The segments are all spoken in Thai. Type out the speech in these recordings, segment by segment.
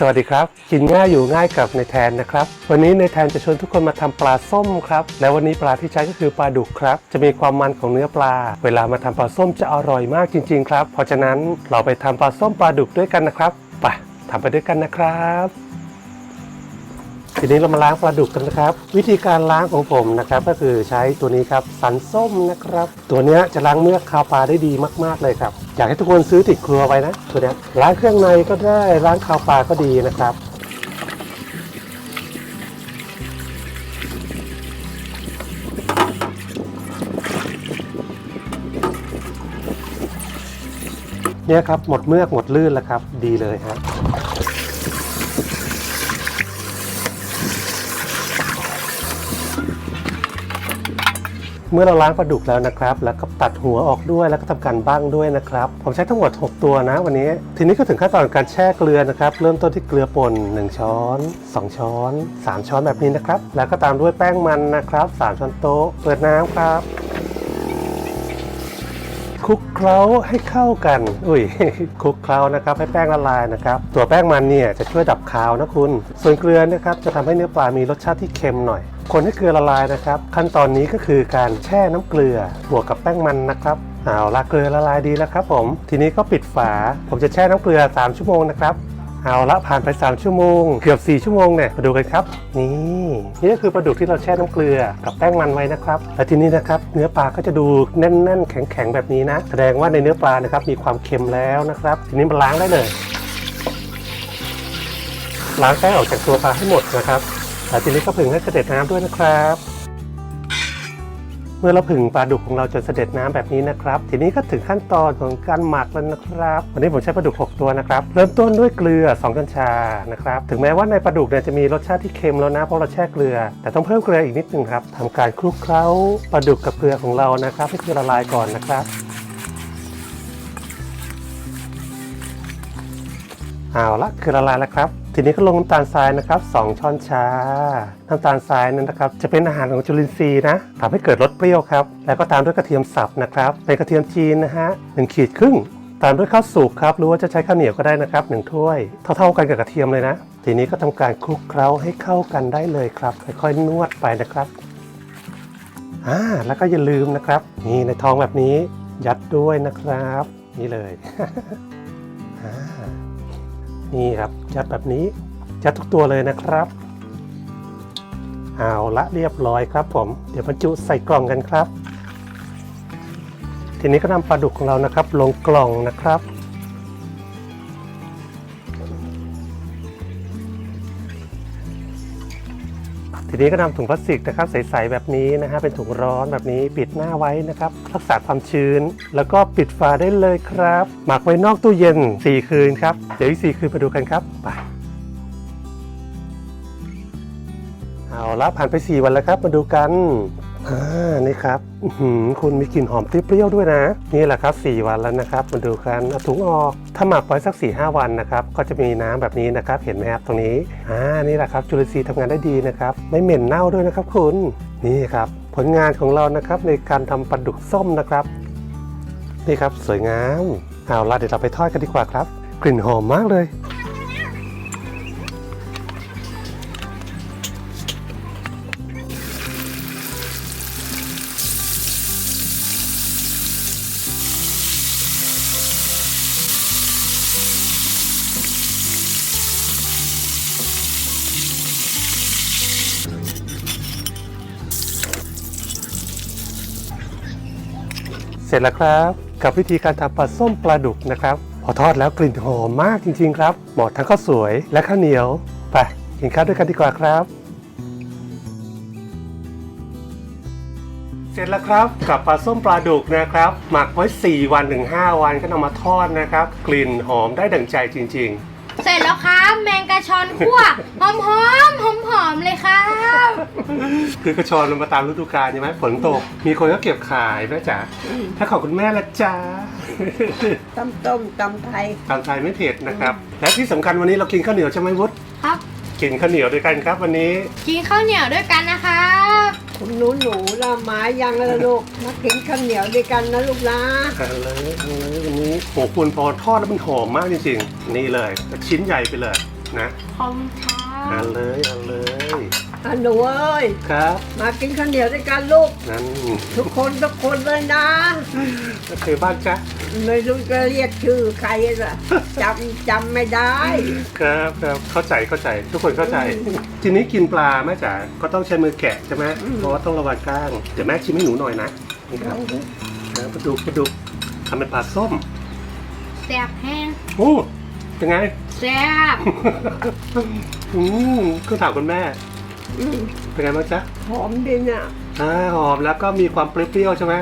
สวัสดีครับ กินง่ายอยู่ง่ายกับในแทนนะครับ วันนี้ในแทนจะชวนทุกคนมาทำปลาส้มครับ และวันนี้ปลาที่ใช้ก็คือปลาดุกครับ จะมีความมันของเนื้อปลา เวลามาทำปลาส้มจะอร่อยมากจริง ๆ ครับ เพราะฉะนั้นเราไปทำปลาส้มปลาดุกด้วยกันนะครับ ไปทำไปด้วยกันนะครับ ทีนี้เรามาล้างปลาดุกกันนะครับ วิธีการล้างของผมนะครับ ก็คือใช้ตัวนี้ครับสันส้มนะครับ ตัวนี้จะล้างเมือกคาวปลาได้ดีมาก ๆเลยครับอยากให้ทุกคนซื้อติดครัวไว้นะตัวนี้ล้างเครื่องในก็ได้ล้างคาวปลาก็ดีนะครับเนี่ยครับหมดเมือกหมดลื่นแล้วครับ ดีเลยฮะ เมื่อเราล้างปลาดุกแล้วนะครับ แล้วก็ตัดหัวออกด้วยแล้วก็ทำการบ้างด้วยนะครับ ผมใช้ทั้งหมด 6 ตัวนะวันนี้ ทีนี้ก็ถึงขั้นตอนการแช่เกลือนะครับ เริ่มต้นที่เกลือป่น1 ช้อน 2 ช้อน 3 ช้อนแบบนี้นะครับ แล้วก็ตามด้วยแป้งมันนะครับ 3 ช้อนโต๊ะ เปิดน้ำครับคลุกเคล้าให้เข้ากัน อุ้ยคลุกเคล้านะครับให้แป้งละลายนะครับ ตัวแป้งมันเนี่ยจะช่วยดับคาวนะคุณ ส่วนเกลือนะครับจะทำให้เนื้อปลามีรสชาติที่เค็มหน่อย คนให้เกลือละลายนะครับ ขั้นตอนนี้ก็คือการแช่น้ำเกลือบวกกับแป้งมันนะครับเอาละเกลือละลายดีแล้วครับผม ทีนี้ก็ปิดฝา ผมจะแช่น้ำเกลือ 3 ชั่วโมงนะครับเอาละผ่านไป 3 ชั่วโมง เกือบ 4 ชั่วโมงเนี่ยมาดูกันครับ นี่นี่ก็คือปลาดุกที่เราแช่น้ำเกลือกับแป้งมันไว้นะครับและทีนี้นะครับเนื้อปลาก็จะดูแน่นๆ แข็งๆแบบนี้นะ แสดงว่าในเนื้อปลานะครับมีความเค็มแล้วนะครับ ทีนี้มาล้างได้เลยล้างแป้งออกจากตัวปลาให้หมดนะครับ แล้วทีนี้ก็ผึ่งให้เสด็จน้ำด้วยนะครับ เมื่อเราผึ่งปลาดุกของเราจนเสด็จน้ำแบบนี้นะครับ ทีนี้ก็ถึงขั้นตอนของการหมักแล้วนะครับ วันนี้ผมใช้ปลาดุก 6 ตัวนะครับ เริ่มต้นด้วยเกลือ2ช้อนชานะครับ ถึงแม้ว่าในปลาดุกเนี่ยจะมีรสชาติที่เค็มแล้วนะเพราะเราแช่เกลือ แต่ต้องเพิ่มเกลืออีกนิดนึงครับทำการคลุกเคล้าปลาดุกกับเกลือของเรานะครับ ให้เกลือละลายก่อนนะครับเอาละคือละลายแล้วครับ ทีนี้ก็ลงน้ำตาลทรายนะครับ 2 ช้อนชา น้ำตาลทรายนั้นนะครับ จะเป็นอาหารของจุลินทรีย์นะทำให้เกิดรสเปรี้ยวครับ แล้วก็ตามด้วยกระเทียมสับนะครับ เป็นกระเทียมจีนนะฮะหนึ่งขีดครึ่ง ตามด้วยข้าวสุกครับ หรือว่าจะใช้ข้าวเหนียวก็ได้นะครับหนึ่งถ้วย เท่าๆกันกับกระเทียมเลยนะ ทีนี้ก็ทำการคลุกเคล้าให้เข้ากันได้เลยครับ ค่อยๆนวดไปนะครับ อ่า แล้วก็อย่าลืมนะครับ นี่ในทองแบบนี้ ยัดด้วยนะครับ นี่เลย นี่ครับจัดแบบนี้จัดทุกตัวเลยนะครับเอาละเรียบร้อยครับผม เดี๋ยวบรรจุใส่กล่องกันครับ ทีนี้ก็นำปลาดุกของเรานะครับ ลงกล่องนะครับ ทีนี้ก็นำถุงพลาสติกนะครับใสๆแบบนี้นะฮะเป็นถุงร้อนแบบนี้ปิดหน้าไว้นะครับรักษาความชื้น แล้วก็ปิดฝาได้เลยครับ หมักไว้นอกตู้เย็น 4 คืนครับเดี๋ยวอีก4คืนมาดูกันครับไปเอาละผ่านไป 4 วันแล้วครับ มาดูกัน อ่านี่ครับคุณมีกลิ่นหอมเปรี้ยวด้วยนะ นี่แหละครับ 4 วันแล้วนะครับมาดูกันเอาถุงออกถ้าหมักไว้สัก4-5วันนะครับก็จะมีน้ำแบบนี้นะครับ เห็นไหมครับตรงนี้อ่านี่แหละครับจุลินทรีย์ทำงานได้ดีนะครับ ไม่เหม็นเน่าด้วยนะครับคุณนี่ครับผลงานของเรานะครับในการทำปลาดุกส้มนะครับ นี่ครับสวยงามเอาละเดี๋ยวเราไปทอดกันดีกว่าครับ กลิ่นหอมมากเลย เสร็จแล้วครับ กับวิธีการทำปลาส้มปลาดุกนะครับ พอทอดแล้วกลิ่นหอมมากจริง ๆ ครับเหมาะทั้งข้าวสวยและข้าวเหนียวไปกินข้าวด้วยกันดีกว่าครับ เสร็จแล้วครับกับปลาส้มปลาดุกนะครับ หมักไว้ 4 วันถึง5วันก็นำมาทอดนะครับ กลิ่นหอมได้ดั่งใจจริง ๆ เสร็จแล้วครับ แมงกะชอนคั่วหอมหอมหอมหอมๆเลยครับๆคือกระชอนมันมาตามฤดูกาลใช่ไหมฝนตก มีคนก็เก็บขายแม่จ๋าถ้าของคุณแม่ละจ้าตำต้มตำไทย ตามไทยไม่เผ็ดนะครับ และที่สำคัญวันนี้เรากินข้าวเหนียวใช่ไหมวุฒครับ กินข้าวเหนียวด้วยกันครับ วันนี้ กินข้าวเหนียวด้วยกันนะครับ คุณหนูหนูละหมายังละลูกมากินข้าวเหนียวด้วยกันนะลูกนะเอาเลยเอาเลยวันนี้โหคุณพอทอดแล้วมันหอมมากจริงๆ นี่เลยชิ้นใหญ่ไปเลยนะ ขอบคุณครั เอาบเลยเอาเลยอะหนูเอ้ยครับ มากินข้าวเหนียวด้วยกันลูก นั้นทุกคนทุกคนเลยนะก็คือบ้านจ๊ะไม่รู้จะเรียกชื่อใครล่ะจำจำไม่ได้ ครับครับเข้าใจเข้าใจ ทุกคนเข้าใจ ทีนี้กินปลาแม่จ๋าก็ต้องใช้มือแกะใช่ไหมอืมเพราะว่าต้องระวังก้างเดี๋ยวแม่ชิมให้หนูหน่อยนะนี่ครับนะปลาดุกปลาดุกทำเป็นปลาส้มแซ่บแห้งโอ้ เป็นไง แซ่บอืมก็ถามคุณแม่ อืมเป็นไงบ้างจ๊ะหอมดีน่ะอ่าหอมแล้วก็มีความเปรี้ยวๆใช่ไหม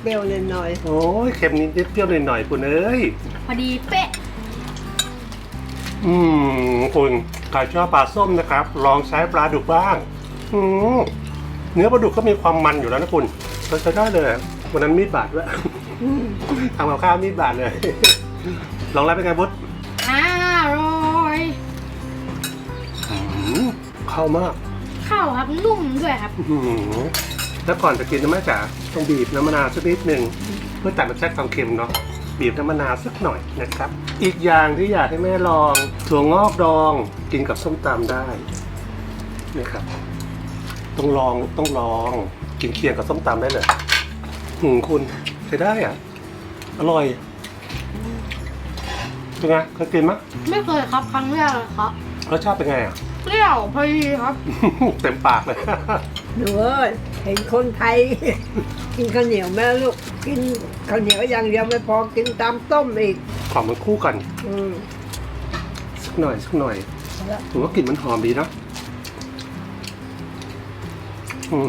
เปรี้ยวๆหน่อยโอ้ยเค็มนิดๆเปรี้ยวหน่อยๆคุณเอ้ย พอดีเป๊ะ อืมคุณใครชอบปลาส้มนะครับ ลองใช้ปลาดุกบ้าง อืมเนื้อปลาดุกก็มีความมันอยู่แล้วนะคุณเราใช้ได้เลยวันนั้นมีดบาดด้วยๆอืม ทำกับข้าวมีดบาดเลย ลองแล้วเป็นไงบุ๊ด เข้ามากข้าวครับนุ่มด้วยครับ อืมแล้วก่อนจะกินนะแม่จ๋าต้องบีบน้ำมะนาวสักนิดหนึ่งเพื่อตัดรสชาติความเค็มเนาะบีบน้ำมะนาวสักหน่อยนะครับ อีกอย่างที่อยากให้แม่ลอง ถั่วงอกดองกินกับส้มตำได้นะครับ ต้องลองต้องลองกินเคียงกับส้มตำได้เลยหืมคุณใช้ได้อะ อร่อยเป็นไงเคยกินมั้ยไม่เคยครับครั้งแรกเลยครับรสชาติเป็นไงอะ เปรี้ยวพอดีครับ เต็มปากเลย หนูเอ้ยเห็นคนไทย กินข้าวเหนียวแม่ลูก กินข้าวเหนียวอย่างเดียวไม่พอกินตามต้มอีกของมันคู่กัน อืมสักหน่อยสักหน่อยผมว่ากลิ่นมันหอมดีเนอะอืม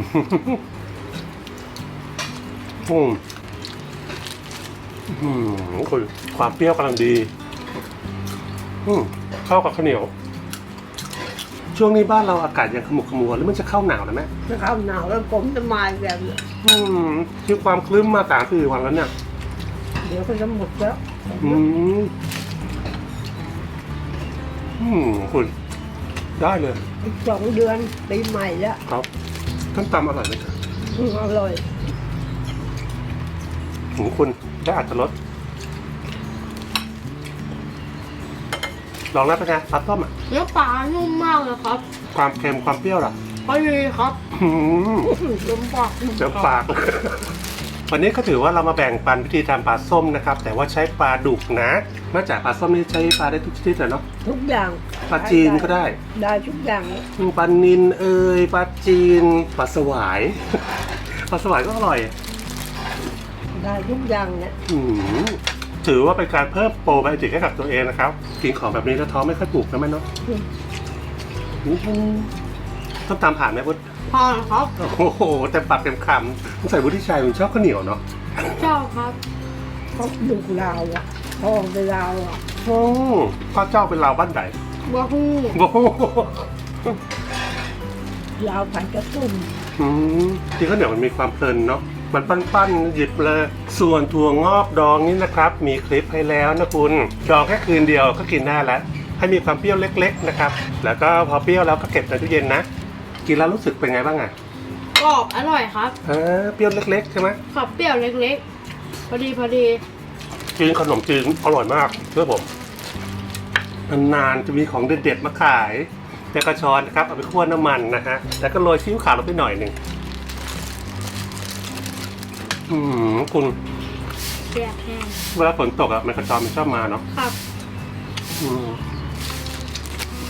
อืมอืมคุณความเปรี้ยวกำลังดี อืมเข้ากับข้าวเหนียว ช่วงนี้บ้านเราอากาศยังขมุกขมัวแล้วมันจะเข้าหนาวแล้วไหมถ้าข้าวหนาวแล้วผมจะมาอีกแบบอืมคือความคลึ้มมาสามสี่วันแล้วเนี่ย เดี๋ยวก็จะหมดแล้วอืมอืมคุณได้เลย อีกสองเดือนปีใหม่แล้วครับต้มตำอร่อยไหมครับอืมอร่อยหูคุณได้อัตรส ลองแล้วเป็นไงปลาต้มอะเนื้อปลานุ่มมากเลยครับความเค็มความเปรี้ยวล่ะพอดีครับอืมลมปากเดี๋ยวปาก วันนี้ก็ถือว่าเรามาแบ่งปันวิธีทำปลาส้มนะครับ แต่ว่าใช้ปลาดุกนะนอกจากปลาส้มนี่ใช้ปลาได้ทุกชนิดเลยเนาะทุกอย่างปลาจีนก็ได้ได้ทุกอย่างปลานินเอ่ยปลาจีนปลาสวาย ปลาสวายก็อร่อย ได้ทุกอย่างเนี่ย อืม ถือว่าเป็นการเพิ่มโปรไบโอติกให้กับตัวเองนะครับ กินของแบบนี้แล้วท้องไม่ค่อยปลุกนะแม่เนาะอื้อหือต้องตามผ่านไหมพุทธพอครับ โอ้โหเต็มปากเต็มคำใส่วุฒิชัยมันชอบข้าวเหนียวเนาะเจ้าครับก็ดูลาวอะพ่อเป็นลาวอะอืมพ่อเจ้าเป็นลาวบ้านไหนบัวฮู้โอ้โหลาวผัดกระตุ้มอืมที่ข้าวเหนียวมันมีความเพลินเนาะ มันปั้นๆหยิบเลย ส่วนถั่วงอกดองนี่นะครับ มีคลิปให้แล้วนะคุณ ดองแค่คืนเดียวก็กินได้แล้วให้มีความเปรี้ยวเล็ก ๆนะครับ แล้วก็พอเปรี้ยวแล้วก็เก็บในตู้เย็นนะ กินแล้วรู้สึกเป็นไงบ้างอะกรอบอร่อยครับอ่าเปรี้ยวเล็กๆใช่ไหมขอบเปรี้ยวเล็กๆพอดีพอดีจีนขนมจีนอร่อยมากเชื่อผมนานๆจะมีของเด็ดๆมาขายแต่กระชอนนะครับเอาไปคั่วน้ำมันนะฮะแล้วก็โรยซีอิ๊วขาวลงไปหน่อยหนึ่ง อืมคุณแซ่บแห้งเวลาฝนตกอะมันกระชอนมันชอบมาเนาะครับอืม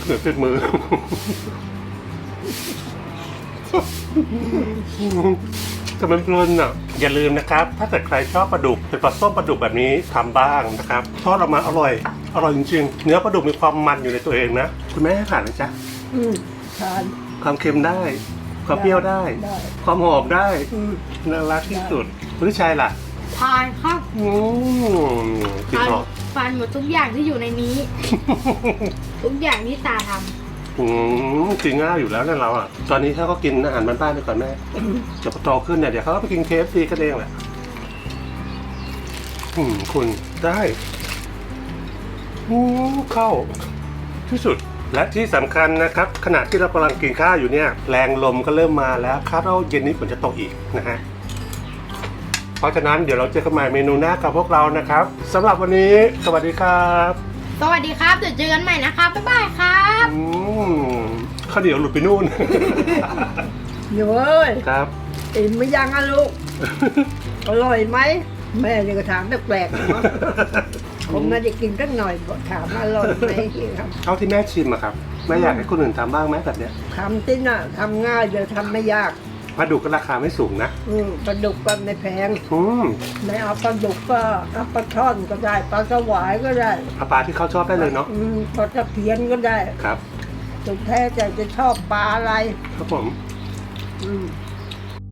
เหนือติดมือ แต่มันเพลินอะ อย่าลืมนะครับ ถ้าเกิดใครชอบปลาดุกเป็นปลาส้มปลาดุกแบบนี้ทำบ้างนะครับทอดออกมาอร่อย อร่อยจริงๆ เนื้อปลาดุกมีความมันอยู่ในตัวเองนะ คุณแม่ให้ผ่านนะจ๊ะอืมทานความเค็มได้ ความเปรี้ยวได้ ได้ ความหอมได้อืมน่ารักที่สุดคุณทิชัยล่ะทานครับอืมกินทานหอมทานหมดทุกอย่างที่อยู่ในนี้ ทุกอย่างที่ตาทอืมกินง่ายอยู่แล้วเนี่ยเราอะตอนนี้เขาก็กินอาหารบ้านๆไปก่อนแม่เดี๋ยวพอโตขึ้นเนี่ยเดี๋ยวเขาก็ไปกินเคฟซีกันเองแหละอืมคุณได้อืมเข้าที่สุด และที่สำคัญนะครับขณะที่เรากำลังกินข้าวอยู่เนี่ยแรงลมก็เริ่มมาแล้วคาดว่าเย็นนี้ฝนจะตกอีกนะฮะเพราะฉะนั้นเดี๋ยวเราเจอกันใหม่เมนูหน้ากับพวกเรานะครับสำหรับวันนี้สวัสดีครับำสวัสดีครับเดี๋ยวเจอกันใหม่นะครับบ๊ายบายครับอืมข้าวเหนียวหลุดไปนู่นหนูเอ้ยครับอิ่มไม่ยังอะลูกอร่อยไหมแม่เนี่ยก็ถามแปลกๆเนาะ ผมไม่ได้กินสักหน่อยบอกถามว่าอร่อยไหมครับเท่าที่แม่ชิมอะครับแม่อยากให้คนอื่นทำบ้างไหมแบบเนี้ยทำที่น่ะทำง่ายเดี๋ยวทำไม่ยากปลาดุกก็ราคาไม่สูงนะอืมปลาดุกก็ไม่แพงอืมไม่เอาปลาดุกก็เอาปลาช่อนก็ได้ปลาสวายก็ได้เอาปลาที่เขาชอบได้เลยเนาะอืมปลาตะเพียนก็ได้ครับสุดแท้ใจจะชอบปลาอะไรครับผม อืม